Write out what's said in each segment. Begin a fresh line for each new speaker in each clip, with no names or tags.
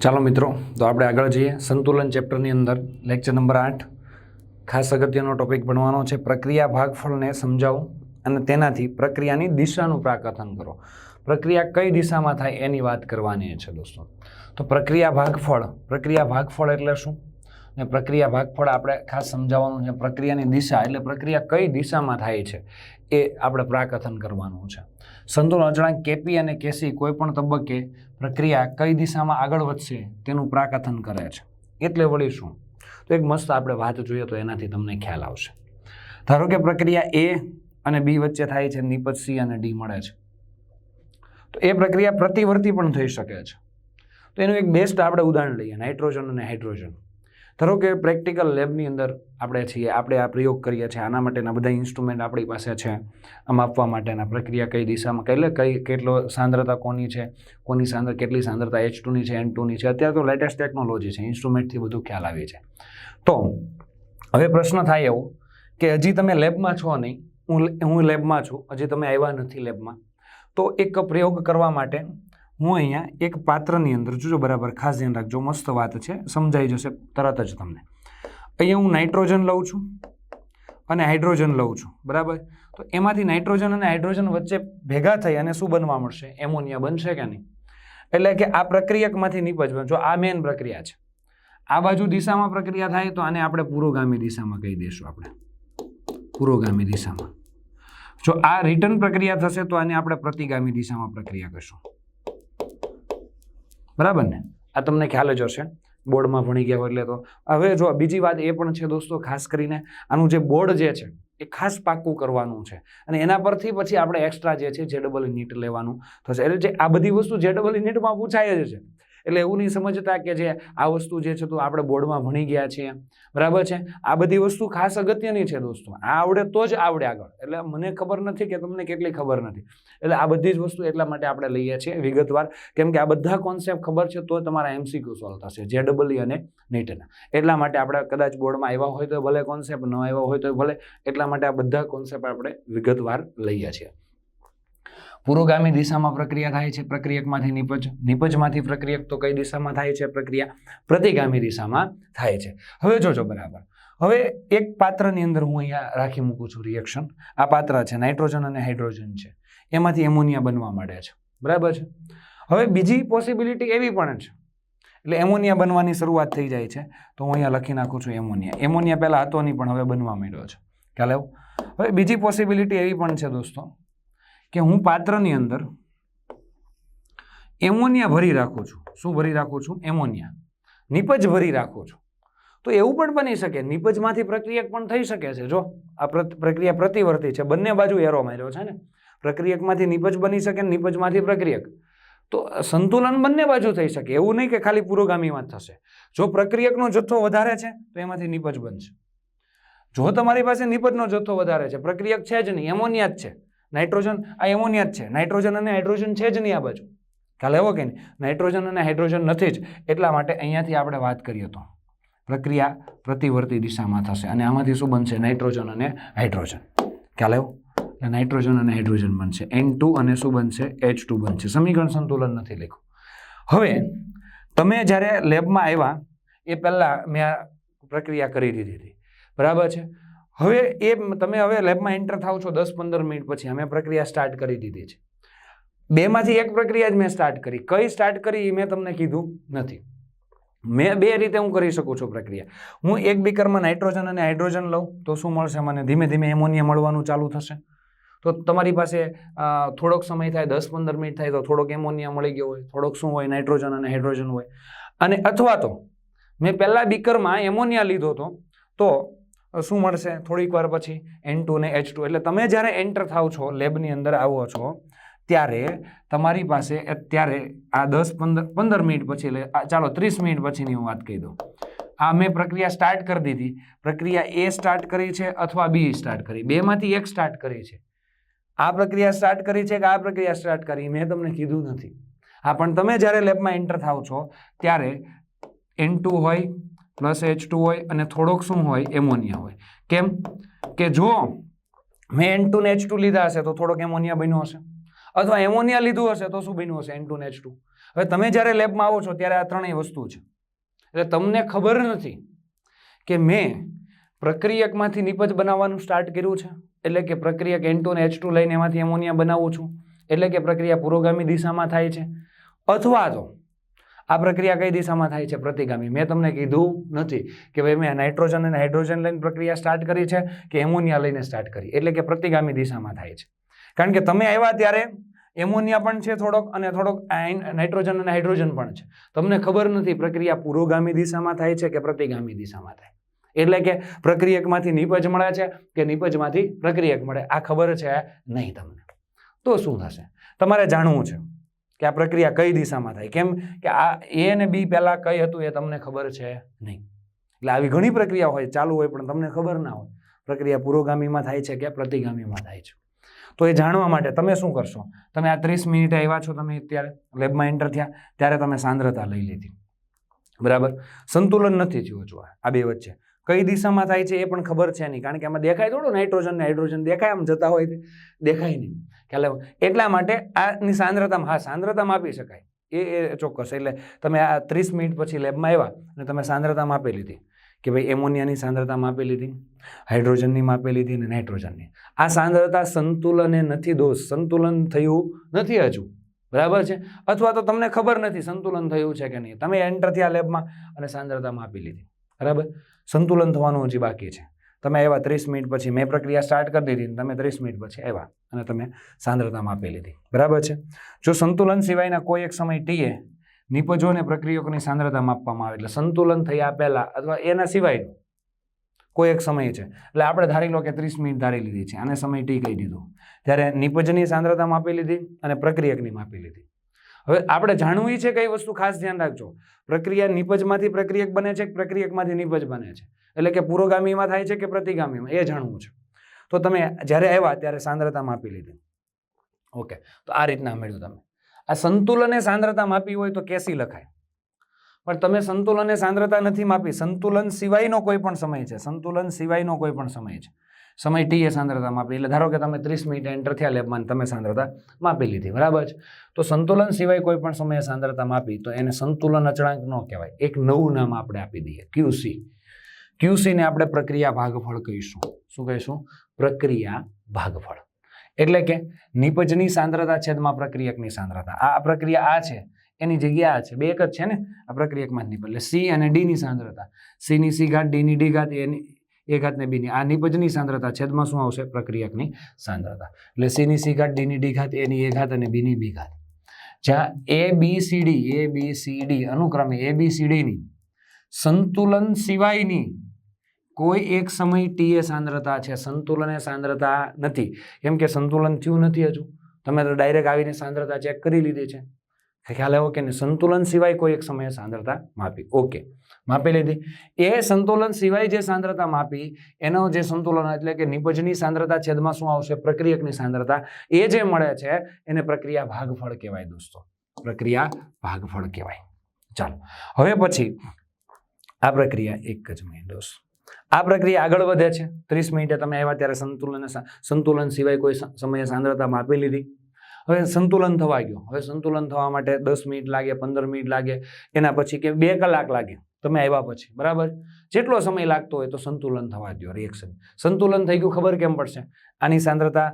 ચાલો મિત્રો, તો આપણે આગળ જઈએ. સંતુલન ચેપ્ટરની અંદર લેક્ચર નંબર આઠ. ખાસ અગત્યનો ટોપિક ભણવાનો છે, પ્રક્રિયા ભાગફળને સમજાવો અને તેનાથી પ્રક્રિયાની દિશાનું પ્રાકથન કરો. પ્રક્રિયા કઈ દિશામાં થાય એની વાત કરવાની છે દોસ્તો. તો પ્રક્રિયા ભાગફળ પ્રક્રિયા ભાગફળ એટલે શું? ને પ્રક્રિયા ભાગફળ આપણે ખાસ સમજાવવાનું છે, પ્રક્રિયાની દિશા એટલે પ્રક્રિયા કઈ દિશામાં થાય છે એ આપણે પ્રાકથન કરવાનું છે. સંતુલન અચળાંક કેપી અને કેસી કોઈ પણ તબક્કે પ્રક્રિયા કઈ દિશામાં આગળ વધશે તેનું પ્રાકથન કરે છે. એટલે વળી શું? તો એક મસ્ત આપણે વાત જોઈએ તો એનાથી તમને ખ્યાલ આવશે. ધારો કે પ્રક્રિયા એ અને બી વચ્ચે થાય છે, નિપજ સી અને ડી મળે છે. તો એ પ્રક્રિયા પ્રતિવર્તી પણ થઈ શકે છે. તો એનું એક બેસ્ટ આપણે ઉદાહરણ લઈએ, નાઇટ્રોજન અને હાઇડ્રોજન. ધારો કે પ્રેક્ટિકલ લેબની અંદર આપણે છીએ, આપણે આ પ્રયોગ કરીએ છીએ, આના માટેના બધા ઇન્સ્ટ્રુમેન્ટ આપણી પાસે છે, આમ માપવા માટેના પ્રક્રિયા કઈ દિશામાં, કઈ લે કઈ કેટલો સાંદ્રતા કોની છે, કોની સાંદ્ર, કેટલી સાંદ્રતા એચ ટુની છે એન ટુની છે, અત્યારે તો લેટેસ્ટ ટેકનોલોજી છે ઇન્સ્ટ્રુમેન્ટથી બધું ખ્યાલ આવી છે. તો હવે પ્રશ્ન થાય એવો કે હજી તમે લેબમાં છો નહીં, હું હું લેબમાં છું, હજી તમે આવ્યા નથી લેબમાં, તો એક પ્રયોગ કરવા માટે હું અહીંયા એક પાત્રની અંદર જોજો બરાબર, ખાસ ધ્યાન રાખજો, મસ્ત વાત છે, સમજાઈ જશે તરત જ તમને. અહીંયા હું નાઇટ્રોજન લઉં છું અને હાઇડ્રોજન લઉં છું, બરાબર? તો એમાંથી નાઇટ્રોજન અને હાઇડ્રોજન વચ્ચે ભેગા થઈ અને શું બનવા મળશે? એમોનિયા બનશે કે નહીં? એટલે કે આ પ્રક્રિયકમાંથી નીપજ જો આ મેન પ્રક્રિયા છે, આ બાજુ દિશામાં પ્રક્રિયા થાય, તો આને આપણે પુરોગામી દિશામાં કહી દઈશું આપણે. પુરોગામી દિશામાં. જો આ રિટર્ન પ્રક્રિયા થશે, તો આને આપણે પ્રતિગામી દિશામાં પ્રક્રિયા કરશું બરાબર ને? આ તમને ખ્યાલ જ હશે. બોર્ડમાં ભણી ગયા હોય એટલે તો. હવે જો બીજી વાત એ પણ છે દોસ્તો, ખાસ કરીને આનું જે બોર્ડ જે છે, એ ખાસ પાક્કું કરવાનું છે. અને એના પરથી પછી આપણે એક્સ્ટ્રા જે છે જે ડબલ નીટ લેવાનું થશે. એટલે જે આ બધી વસ્તુ જે ડબલ નીટમાં પૂછાય જ છે. એટલે એવું નહીં સમજતા કે જે આ વસ્તુ જે છે તો આપણે બોર્ડમાં ભણી ગયા છીએ. બરાબર છે? આ બધી વસ્તુ ખાસ અગત્યની છે દોસ્તો. આ આવડે તો જ આવડે આગળ. એટલે મને ખબર નથી કે તમને કેટલી ખબર નથી. એટલે આ બધી જ વસ્તુ એટલા માટે આપણે લઈએ છીએ વિગતવાર. કેમ કે આ બધા કોન્સેપ્ટ ખબર છે તો તમારા એમસીક્યુ સોલ્વ થશે. જે ડબલ અને નીટના એટલા માટે આપણે કદાચ બોર્ડમાં આવ્યા હોય તો ભલે કોન્સેપ્ટ ન આવ્યા હોય તો ભલે. એટલા માટે આ બધા કોન્સેપ્ટ આપણે વિગતવાર લઈએ છીએ. પુરોગામી દિશામાં પ્રક્રિયા થાય છે. પ્રક્રિયકમાંથી નિપજ, નિપજમાંથી પ્રક્રિયક તો કઈ દિશામાં થાય છે? પ્રક્રિયા પ્રતિગામી દિશામાં થાય છે. હવે જોજો બરાબર. હવે એક પાત્રની અંદર હું અહીંયા રાખી મૂકું છું રિએક્શન આ પાત્ર છે નાઇટ્રોજન અને હાઇડ્રોજન છે. એમાંથી એમોનિયા બનવા માંડે છે. બરાબર છે? હવે બીજી પોસિબિલિટી એવી પણ છે. એટલે એમોનિયા બનવાની શરૂઆત થઈ જાય છે. તો હું અહીંયા લખી નાખું છું એમોનિયા એમોનિયા પહેલાં હતો નહીં, પણ હવે બનવા માંડ્યો છે. ખ્યાલ આવ્યો? હવે બીજી પોસિબિલિટી એવી પણ છે દોસ્તો. કે હું પાત્રની અંદર એમોનિયા ભરી રાખું છું. શું ભરી રાખું છું? એમોનિયા. નિપજ ભરી રાખું છું. તો એવું પણ બની શકે. નિપજમાંથી પ્રક્રિયક પણ થઈ શકે છે. જો આ પ્ર- પ્રક્રિયા પ્રતિવર્તી છે. બંને બાજુ એરો માર્યો છે ને? પ્રક્રિયકમાંથી નિપજ બની શકે ને નિપજમાંથી પ્રક્રિયક. તો સંતુલન બંને બાજુ થઈ શકે. એવું નહીં કે ખાલી પુરોગામીમાં જ થશે. જો પ્રક્રિયકનો જથ્થો વધારે છે, તો એમાંથી નિપજ બનશે. જો તમારી પાસે નિપજનો જથ્થો વધારે છે, પ્રક્રિયક છે જ નહીં, એમોનિયા જ છે. નાઇટ્રોજન આ એમોનિયા જ છે. નાઇટ્રોજન અને હાઇડ્રોજન છે જ નહીં આ બાજુ. ખ્યાલ એવો કે નહીં? નાઇટ્રોજન અને હાઇડ્રોજન નથી જ. એટલા માટે અહીંયાથી આપણે વાત કરીએ તો પ્રક્રિયા પ્રતિવર્તી દિશામાં થશે. અને આમાંથી શું બનશે? નાઇટ્રોજન અને હાઇડ્રોજન ખ્યાલ આવ્યો? એટલે નાઇટ્રોજન અને હાઇડ્રોજન બનશે. એન ટુ અને શું બનશે? એચ ટુ બનશે. સમીકરણ સંતુલન નથી લખ્યું. હવે તમે જ્યારે લેબમાં આવ્યા, એ પહેલાં મેં આ પ્રક્રિયા કરી દીધી હતી. બરાબર છે? હવે એ તમે હવે લેબમાં એન્ટર થાવ છો દસ પંદર મિનિટ પછી. અમે પ્રક્રિયા સ્ટાર્ટ કરી દીધી છે. બેમાંથી એક પ્રક્રિયા જ મેં સ્ટાર્ટ કરી. કઈ સ્ટાર્ટ કરી એ મેં તમને કીધું નથી. મેં બે રીતે હું કરી શકું છું પ્રક્રિયા. હું એક બીકરમાં નાઇટ્રોજન અને હાઇડ્રોજન લઉં, તો શું મળશે મને? ધીમે ધીમે એમોનિયા મળવાનું ચાલુ થશે. તો તમારી પાસે થોડોક સમય થાય, દસ પંદર મિનિટ થાય, તો થોડોક એમોનિયા મળી ગયો હોય, થોડોક શું હોય? નાઇટ્રોજન અને હાઇડ્રોજન હોય. અને અથવા તો, મેં પહેલાં બીકરમાં એમોનિયા લીધો હતો, તો શું મળશે? થોડીક વાર પછી એન ટુ ને એચ ટુ એટલે તમે જ્યારે એન્ટર થાવ છો, લેબની અંદર આવો છો, ત્યારે તમારી પાસે અત્યારે આ દસ પંદર પંદર મિનિટ પછી એટલે ચાલો ત્રીસ મિનિટ પછીની હું વાત કહી દઉં. આ મેં પ્રક્રિયા સ્ટાર્ટ કરી દીધી. પ્રક્રિયા એ સ્ટાર્ટ કરી છે અથવા બી સ્ટાર્ટ કરી. બેમાંથી એક સ્ટાર્ટ કરી છે. આ પ્રક્રિયા સ્ટાર્ટ કરી છે કે આ પ્રક્રિયા સ્ટાર્ટ કરી? મેં તમને કીધું નથી. હા, પણ તમે જ્યારે લેબમાં એન્ટર થાવ છો, ત્યારે એન ટુ હોય પ્લસ એચ ટુ હોય અને થોડોક શું હોય, એમોનિયા હોય. કેમ? કે જો મેં એન ટુ ને એચ ટુ લીધા હશે તો થોડોક એમોનિયા બન્યો હશે. અથવા એમોનિયા લીધું હશે તો શું બન્યું હશે? N two H two. હવે તમે જ્યારે લેબમાં આવો છો ત્યારે આ ત્રણેય વસ્તુ છે. એટલે તમને ખબર નથી કે મેં પ્રક્રિયકમાંથી નિપજ બનાવવાનું સ્ટાર્ટ કર્યું છે? એટલે કે પ્રક્રિયક એન ટુ ને એચ ટુ લઈને એમાંથી એમોનિયા બનાવું છું? એટલે કે પ્રક્રિયા પુરોગામી દિશામાં થાય છે? અથવા તો આ પ્રક્રિયા કઈ દિશામાં થાય છે? પ્રતિગામી. મેં તમને કીધું નથી કે ભાઈ મેં નાઇટ્રોજન અને હાઇડ્રોજન લઈને પ્રક્રિયા સ્ટાર્ટ કરી છે કે એમોનિયા લઈને સ્ટાર્ટ કરી. એટલે કે પ્રતિગામી દિશામાં થાય છે. કારણ કે તમે આવ્યા ત્યારે એમોનિયા પણ છે થોડોક અને થોડોક નાઇટ્રોજન અને હાઇડ્રોજન પણ છે. તમને ખબર નથી પ્રક્રિયા પુરોગામી દિશામાં થાય છે કે પ્રતિગામી દિશામાં થાય? એટલે કે પ્રક્રિયકમાંથી નિપજ મળે છે કે નિપજમાંથી પ્રક્રિયક મળે? આ ખબર છે? નહીં તમને. તો શું થશે? તમારે જાણવું છે. કે આ પ્રક્રિયા કઈ દિશામાં થાય? કેમ કે આ એ અને બી પહેલાં કઈ હતું એ તમને ખબર છે નહીં. એટલે આવી ઘણી પ્રક્રિયા હોય, ચાલુ હોય, પણ તમને ખબર ના હોય. પ્રક્રિયા પુરોગામીમાં થાય છે કે પ્રતિગામીમાં થાય છે? તો એ જાણવા માટે તમે શું કરશો? તમે આ ત્રીસ મિનિટે આવ્યા છો તમે ત્યારે લેબમાં એન્ટર થયા, ત્યારે તમે સાંદ્રતા લઈ લીધી. બરાબર? સંતુલન નથી થયું જો આ બે વચ્ચે. કઈ દિશામાં થાય છે એ પણ ખબર છે નહીં. કારણ કે આમાં દેખાય થોડું નાઇટ્રોજન હાઇડ્રોજન દેખાય, આમ જતા હોય દેખાય નહીં. ખ્યાલ એટલા માટે આની સાંદ્રતામાં, હા સાંદ્રતા માપી શકાય. એ એ ચોક્કસ. એટલે તમે આ ત્રીસ મિનિટ પછી લેબમાં આવ્યા અને તમે સાંદ્રતા માપી લીધી. કે ભાઈ એમોનિયાની સાંદ્રતા માપી લીધી હાઇડ્રોજનની માપી લીધી અને નાઇટ્રોજનની આ સાંદ્રતા સંતુલને નથી દોષ. સંતુલન થયું નથી હજુ. બરાબર છે? અથવા તો તમને ખબર નથી સંતુલન થયું છે કે નહીં. તમે એન્ટર થયા લેબમાં અને સાંદ્રતા માપી લીધી. બરાબર? સંતુલન થવાનું હજી બાકી છે. તમે આવ્યા ત્રીસ મિનિટ પછી મેં પ્રક્રિયા સ્ટાર્ટ કરી દીધી તમે ત્રીસ મિનિટ પછી આવ્યા અને તમે સાંદ્રતા માપી લીધી. બરાબર છે? જો સંતુલન સિવાયના કોઈ એક સમય ટીએ, નિપજો અને પ્રક્રિયકોની સાંદ્રતા માપવામાં આવે એટલે સંતુલન થયા પહેલાં અથવા એના સિવાયનું કોઈ એક સમય છે. એટલે આપણે ધારી લો કે ત્રીસ મિનિટ ધારી લીધી છે, આને સમય ટી કહી દીધું. ત્યારે નિપજની સાંદ્રતા માપી લીધી અને પ્રક્રિયકની માપી લીધી. હવે આપણે જાણવું એ છે કઈ વસ્તુ ખાસ ધ્યાન રાખજો. પ્રક્રિયા નિપજમાંથી પ્રક્રિયક બને છે પ્રક્રિયકમાંથી નિપજ બને છે? એટલે કે પુરોગામીમાં થાય છે કે પ્રતિગામીમાં? એ જાણવું છે. તો તમે જ્યારે આવ્યા ત્યારે સાંદ્રતા માપી લીધી. ઓકે. તો આ રીતના મેળવ્યું તમે. આ સંતુલને સાંદ્રતા માપી હોય તો કેસી લખાય. પણ તમે સંતુલને સાંદ્રતા નથી માપી. સંતુલન સિવાયનો કોઈ પણ સમય છે. સંતુલન સિવાયનો કોઈ પણ સમય છે. સમય ટી એ સાંદ્રતા માપી એટલે ધારો કે તમે ત્રીસ મિનિટ એન્ટર થયા લેબમાં તમે સાંદ્રતા માપી લીધી, બરાબર છે? તો સંતુલન સિવાય કોઈ પણ સમયે સાંદ્રતા માપી, તો એને સંતુલન અચળાંક ન કહેવાય. એક નવું નામ આપણે આપી દઈએ ક્યુસી ક્યુસીને આપણે પ્રક્રિયા ભાગફળ કહીશું. શું કહીશું? પ્રક્રિયા ભાગફળ. એટલે કે નિપજની સાંદ્રતા છેદમાં પ્રક્રિયકની સાંદ્રતા. આ પ્રક્રિયા આ છે. એની જગ્યા આ છે. બે એક જ છે ને? આ પ્રક્રિયકમાં જ નિપજ. એટલે સી અને ડીની સાંદ્રતા. સીની સી ઘાત ડીની ડી ઘાત એની એ ઘાત ને બી ની. આ નિપજની સાંદ્રતા છેદમાં શું આવશે? પ્રક્રિયકની સાંદ્રતા. એટલે સી ની સી ઘાત, ડી ની ડી ઘાત એની એ ઘાત અને બી ની બી ઘાત. જ્યાં A, B, C, D, A, B, C, D અનુક્રમે એ, બી, સી, ડી ની સંતુલન સિવાયની કોઈ એક સમય ટી એ સાંદ્રતા છે. સંતુલન એ સાંદ્રતા નથી. કેમ કે સંતુલન થયું નથી હજુ. તમે તો ડાયરેક્ટ આવીને સાંદ્રતા ચેક કરી લીધી છે. ખ્યાલ આવ્યો કે સંતુલન સિવાય કોઈ એક સમયે સાંદ્રતા માપી. ઓકે. માપી લીધી. એ સંતુલન સિવાય જે સાંદ્રતા માપી, એનો જે સંતુલન એટલે કે નિપજની સાંદ્રતા છેદમાં શું આવશે? પ્રક્રિયકની સાંદ્રતા. એ જે મળે છે, એને પ્રક્રિયા ભાગફળ કહેવાય દોસ્તો. પ્રક્રિયા ભાગફળ કહેવાય. ચાલો. હવે પછી આ પ્રક્રિયા એક જ મિનિટ દોસ્તો. આ પ્રક્રિયા આગળ વધે છે. ત્રીસ મિનિટે તમે આવ્યા ત્યારે સંતુલન સંતુલન સિવાય કોઈ સમયે સાંદ્રતા માપી લીધી. હવે સંતુલન થવા ગયું. હવે સંતુલન થવા માટે દસ મિનિટ લાગે, પંદર મિનિટ લાગે, એના પછી કે બે કલાક લાગે. તમે આવ્યા પછી, બરાબર? જેટલો સમય લાગતો હોય તો સંતુલન થવા દો રિએક્શન સંતુલન થઈ ગયું ખબર કેમ પડશે? આની સાંદ્રતા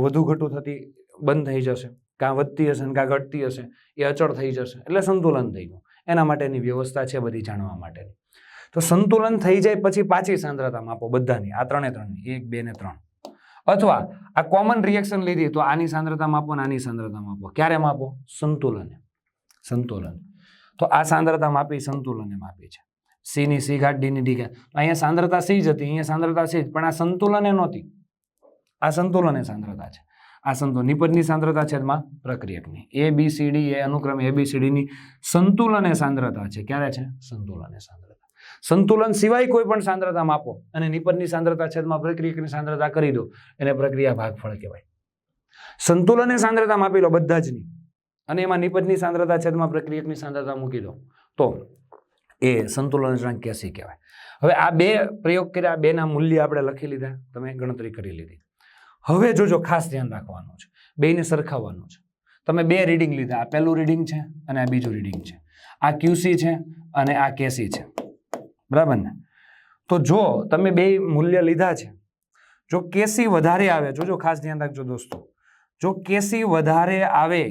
વધુ ઘટું થતી બંધ થઈ જશે. કાં વધતી હશે ને કાં ઘટતી હશે, એ અચળ થઈ જશે. એટલે સંતુલન થઈ ગયું. એના માટેની વ્યવસ્થા છે બધી જાણવા માટેની. તો સંતુલન થઈ જાય પછી પાછી સાંદ્રતા માપો બધાની, આ ત્રણે ત્રણની, એક, બે ને ત્રણ. અથવા આ કોમન રિએક્શન લીધી તો આની સાંદ્રતા માપો આની સાંદ્રતા માપો. ક્યારે માપો? સંતુલને સંતુલન. તો આ સાંદ્રતા માપી સંતુલને માપી છે. સી ની સી ઘાટ ડી ની ડી ઘાટ અહીંયા સાંદ્રતા સી જ હતી, અહીંયા સાંદ્રતા સી જ. પણ આ સંતુલને નહોતી. આ સંતુલને સાંદ્રતા છે. આ સંતુલન. નિપજની સાંદ્રતા છે એમાં પ્રક્રિયકની. એ બી સી ડી એ અનુક્રમે એ બી સી ડીની સંતુલને સાંદ્રતા છે. ક્યારે છે? સંતુલને સાંદ્રતા. સંતુલન સિવાય કોઈ પણ સાંદ્રતા માપો. અને નિપજની સાંદ્રતા છેદમાં પ્રક્રિયકની સાંદ્રતા કરી દો. એને પ્રક્રિયા ભાગફળ કહેવાય. સંતુલને સાંદ્રતા માપી લો, બધા જ ની અને એમાં નિપજની સાંદ્રતા છેદમાં પ્રક્રિયકની સાંદ્રતા મૂકી દો. તો એ સંતુલન અચળાંક કેસી કહેવાય. હવે આ બે પ્રયોગ કર્યા બેના મૂલ્ય આપણે લખી લીધા. તમે ગણતરી કરી લીધી. હવે જોજો, ખાસ ધ્યાન રાખવાનું છે. બેને સરખાવવાનું છે. તમે બે રીડિંગ લીધા. આ પહેલું રીડિંગ છે અને આ બીજું રીડિંગ છે. આ ક્યુસી છે અને આ કેસી છે. બરાબર ને? તો જો તમે બે મૂલ્ય લીધા છે. જો કેસી વધારે આવે, જોજો ખાસ ધ્યાન રાખજો દોસ્તો. જો કેસી વધારે આવે,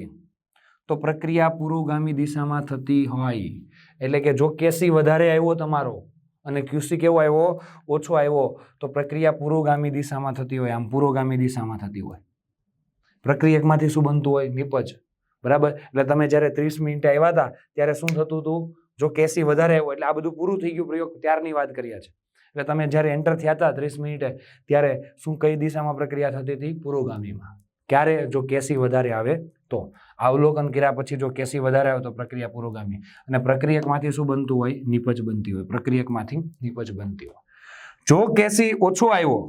તો પ્રક્રિયા પુરોગામી દિશામાં થતી હોય. એટલે કે જો કેસી વધારે આવ્યો તમારો, અને ક્યુસી કેવો આવ્યો? ઓછો આવ્યો, તો પ્રક્રિયા પુરોગામી દિશામાં થતી હોય. આમ પુરોગામી દિશામાં થતી હોય. પ્રક્રિયકમાંથી શું બનતું હોય? નિપજ. બરાબર? એટલે તમે જ્યારે ત્રીસ મિનિટે આવ્યા હતા, ત્યારે શું થતું હતું? જો કેસી વધારે આવ્યો એટલે આ બધું પૂરું થઈ ગયું પ્રયોગ ત્યારની વાત કર્યા છે એટલે તમે જ્યારે એન્ટર થયા હતા ત્રીસ મિનિટે, ત્યારે શું કઈ દિશામાં પ્રક્રિયા થતી હતી? પુરોગામીમાં. ક્યારે જો કેસી વધારે આવે તો. અવલોકન કર્યા પછી જો કેસી વધારે આવે તો પ્રક્રિયા પુરોગામી. અને પ્રક્રિયકમાંથી શું બનતું હોય? નિપજ બનતી હોય. પ્રક્રિયકમાંથી નિપજ બનતી હોય. જો કેસી ઓછો આવ્યો,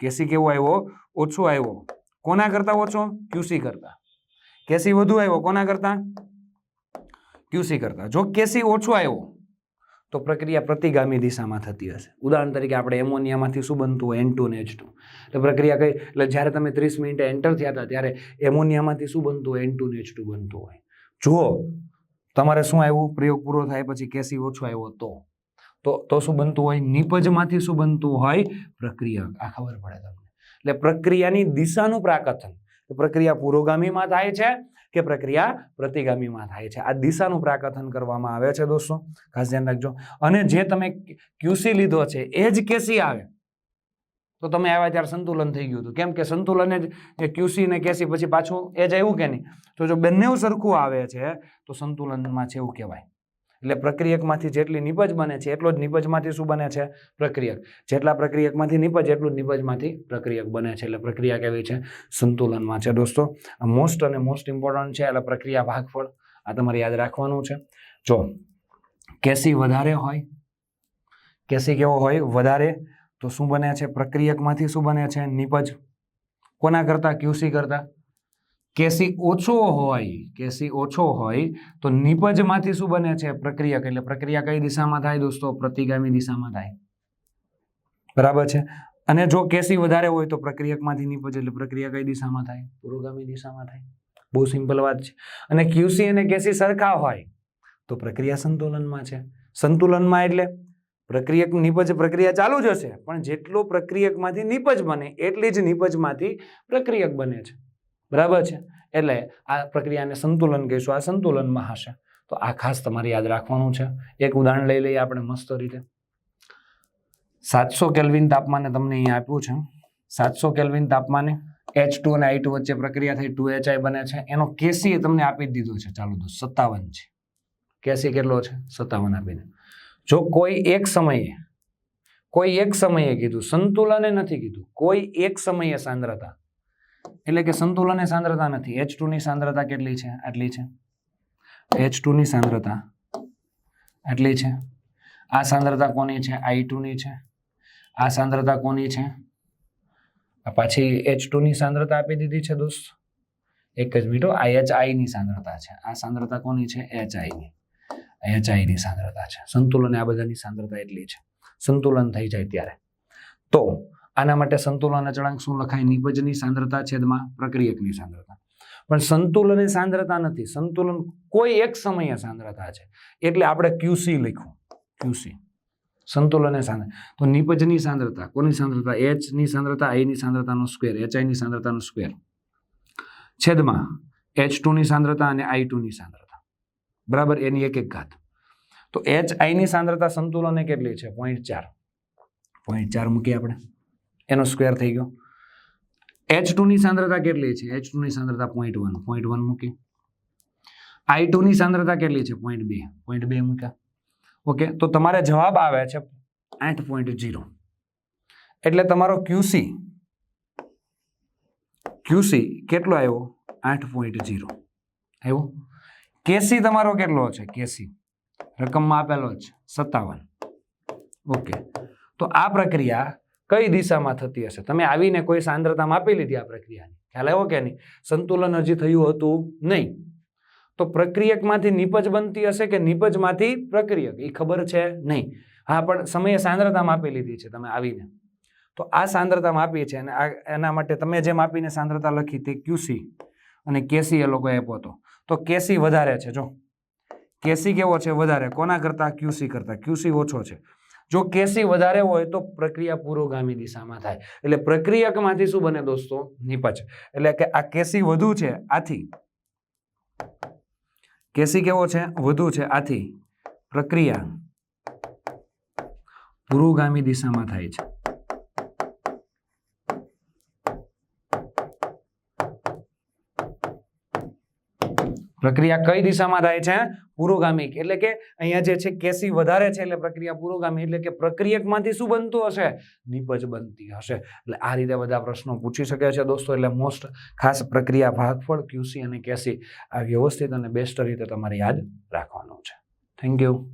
કેસી કેવો આવ્યો? ઓછો આવ્યો. કોના કરતા ઓછો? ક્યુસી કરતા. કેસી વધુ આવ્યો કોના કરતા? ક્યુસી કરતા. જો કેસી ઓછો આવ્યો, તો પ્રક્રિયા પ્રતિગામી દિશામાં થતી હશે. ઉદાહરણ તરીકે આપણે એમોનિયામાંથી શું બનતું હોય? એન ટુ ને એચ ટુ એટલે પ્રક્રિયા કઈ? એટલે જ્યારે તમે ત્રીસ મિનિટે એન્ટર થયા હતા, ત્યારે એમોનિયામાંથી શું બનતું હોય? એન ટુ ને એચ ટુ બનતું હોય. જુઓ, તમારે શું આવ્યું? પ્રયોગ પૂરો થાય પછી કેસી ઓછો આવ્યો તો. તો તો શું બનતું હોય? નિપજમાંથી શું બનતું હોય? પ્રક્રિયા આ ખબર પડે તમને. એટલે પ્રક્રિયાની દિશાનું પ્રાકથન. પ્રક્રિયા પુરોગામીમાં થાય છે કે પ્રક્રિયા પ્રતિગામીમાં થાય છે? આ દિશાનું પ્રાકથન કરવામાં આવે છે દોસ્તો, ખાસ ધ્યાન રાખજો. અને જે તમે ક્યુસી લીધો છે, એ જ કેસી આવે. તો તમે આવ્યા ત્યારે સંતુલન થઈ ગયું હતું. કેમ કે સંતુલન જ ક્યુસી ને કેસી પછી પાછું એ જ આવ્યું કે નહીં? તો જો બંને સરખું આવે છે, તો સંતુલનમાં છે એવું કહેવાય. એટલે પ્રક્રિયકમાંથી જેટલી નિપજ બને છે, એટલો જ નિપજમાંથી શું બને છે? પ્રક્રિયક. જેટલા પ્રક્રિયકમાંથી નિપજ, એટલું જ નિપજમાંથી પ્રક્રિયક બને છે. એટલે પ્રક્રિયા કેવી છે? સંતુલનમાં છે દોસ્તો. મોસ્ટ અને મોસ્ટ ઇમ્પોર્ટન્ટ છે, એટલે પ્રક્રિયા ભાગફળ. આ તમારે યાદ રાખવાનું છે. જો, કેસી વધારે હોય, કેસી કેવો હોય? વધારે. તો શું બને છે? પ્રક્રિયકમાંથી શું બને છે? નિપજ. કોના કરતા? ક્યુસી કરતા. કેસી ઓછો હોય કેસી ઓછો હોય, તો નિપજમાંથી શું બને છે પ્રક્રિયક? એટલે પ્રક્રિયા કઈ દિશામાં થાય દોસ્તો? પ્રતિગામી દિશામાં થાય. બરાબર છે? અને જો કેસી વધારે હોય તો પ્રક્રિયકમાંથી નિપજ, એટલે પ્રક્રિયા કઈ દિશામાં થાય? પુરોગામી દિશામાં થાય. બહુ સિમ્પલ વાત છે. અને ક્યુસી અને કેસી સરખા હોય, તો પ્રક્રિયા સંતુલનમાં છે. સંતુલનમાં એટલે પ્રક્રિયક નિપજ પ્રક્રિયા ચાલુ જ હશે, પણ જેટલો પ્રક્રિયકમાંથી નિપજ બને, એટલી જ નિપજમાંથી પ્રક્રિયક બને છે. બરાબર છે? એટલે આ પ્રક્રિયાને સંતુલન કહીશું. આ સંતુલનમાં હશે. તો આ ખાસ તમારે યાદ રાખવાનું છે. એક ઉદાહરણ લઈ લઈએ આપણે મસ્ત રીતે. સાતસો કેલ્વિન તાપમાને તમને અહીંયા આપ્યું છે. સાતસો કેલ્વિન તાપમાને એચ ટુ અને આઈ ટુ વચ્ચે પ્રક્રિયા થઈ. ટુ એચ આઈ બને છે. એનો કેસી તમને આપી જ દીધો છે. ચાલો તો સત્તાવન છે. કેસી કેટલો છે? સત્તાવન આપીને. જો કોઈ એક સમયે, કોઈ એક સમયે કીધું, સંતુલને નથી કીધું, કોઈ એક સમયે સાંદ્રતા એટલે કે સંતુલને સાંદ્રતા નથી. એચની સાંદ્રતા કેટલી છે? આટલી છે. એચની સાંદ્રતા આટલી છે. આ સાંદ્રતા કોની છે? આઈ ની છે. આ સાંદ્રતા કોની છે? પાછી એચની સાંદ્રતા આપી દીધી છે દોસ્ત. એક જ મિનિટો આ એચની સાંદ્રતા છે. આ સાંદ્રતા કોની છે? એચની. એચની સાંદ્રતા છે. સંતુલન આ બધાની સાંદ્રતા એટલી છે. સંતુલન થઈ જાય ત્યારે. તો આના માટે સંતુલન અચળાંક શું લખાય? નિપજની સાંદ્રતા છેદમાં પ્રક્રિયકની સાંદ્રતા. પણ સંતુલન એ સાંદ્રતા નથી. સંતુલન કોઈ એક સમયે સાંદ્રતા છે. એટલે આપણે ક્યુસી લખ્યું ક્યુસી સંતુલન એ સાંદ્ર તો નિપજની સાંદ્રતા. કોની સાંદ્રતા? એચની સાંદ્રતા આઈની સાંદ્રતાનો સ્ક્વેર એચ આઈ ની સાંદ્રતાનો સ્ક્વેર છેદમાં એચ ટુની સાંદ્રતા અને આઈ ટુની સાંદ્રતા. બરાબર? એની એક એક ઘાત. તો એચ આઈની સાંદ્રતા સંતુલને કેટલી છે? પોઈન્ટ ચાર. પોઈન્ટ ચાર મૂકીએ આપણે. એનો સ્ક્વેર થઈ ગયો. એચ ટુની સાંદ્રતા કેટલી છે? એચ ટુની સાંદ્રતા પોઈન્ટ વન પોઈન્ટ વન મૂકી. આઈ ટુની સાંદ્રતા કેટલી છે? પોઈન્ટ બે. પોઈન્ટ બે મૂક્યા. ઓકે તો તમારે જવાબ આવે છે આઠ પોઈન્ટ જીરો એટલે તમારો ક્યુસી ક્યુસી કેટલો આવ્યો? આઠ પોઈન્ટ જીરો આવ્યો? કેસી તમારો કેટલો છે? કેસી રકમમાં આપેલો છે સત્તાવન. ઓકે તો આ પ્રક્રિયા કઈ દિશામાં થતી હશે? તમે આવીને કોઈ સાંદ્રતા માપી લીધી આ પ્રક્રિયાની. ખ્યાલ આવ્યો કે નહીં? સંતુલન હજી થયું હતું નહીં. તો પ્રક્રિયકમાંથી નિપજ બનતી હશે કે નિપજમાંથી પ્રક્રિયક? એ ખબર છે નહીં. હા, પણ સમયે સાંદ્રતા માપી લીધી છે તમે આવીને. તો આ સાંદ્રતા માપી છે અને આ, એના માટે તમે જે માપીને સાંદ્રતા લખી તે ક્યુસી અને કેસી એ લોકોએ આપ્યો હતો. તો કેસી વધારે છે, જો. કેસી કેવો છે? વધારે. કોના કરતા? ક્યુસી કરતા. ક્યુસી ઓછો છે. જો કેસી વધારે હોય તો પ્રક્રિયા પુરોગામી દિશામાં થાય. એટલે પ્રક્રિયકમાંથી શું બને દોસ્તો? નિપજ. એટલે કે આ કેસી વધુ છે, આથી. કેસી કેવો છે? વધુ છે, આથી. પ્રક્રિયા પુરોગામી દિશામાં થાય છે. પ્રક્રિયા કઈ દિશામાં થાય છે? પુરોગામી. એટલે કે અહીંયા જે છે કેસી વધારે છે એટલે પ્રક્રિયા પુરોગામી. એટલે કે પ્રક્રિયકમાંથી શું બનતું હશે? નિપજ બનતી હશે. એટલે આ રીતે બધા પ્રશ્નો પૂછી શકે છે દોસ્તો. એટલે મોસ્ટ ખાસ પ્રક્રિયા ભાગફળ, ક્યુસી અને કેસી આ વ્યવસ્થિત અને બેસ્ટ રીતે તમારે યાદ રાખવાનું છે. Thank you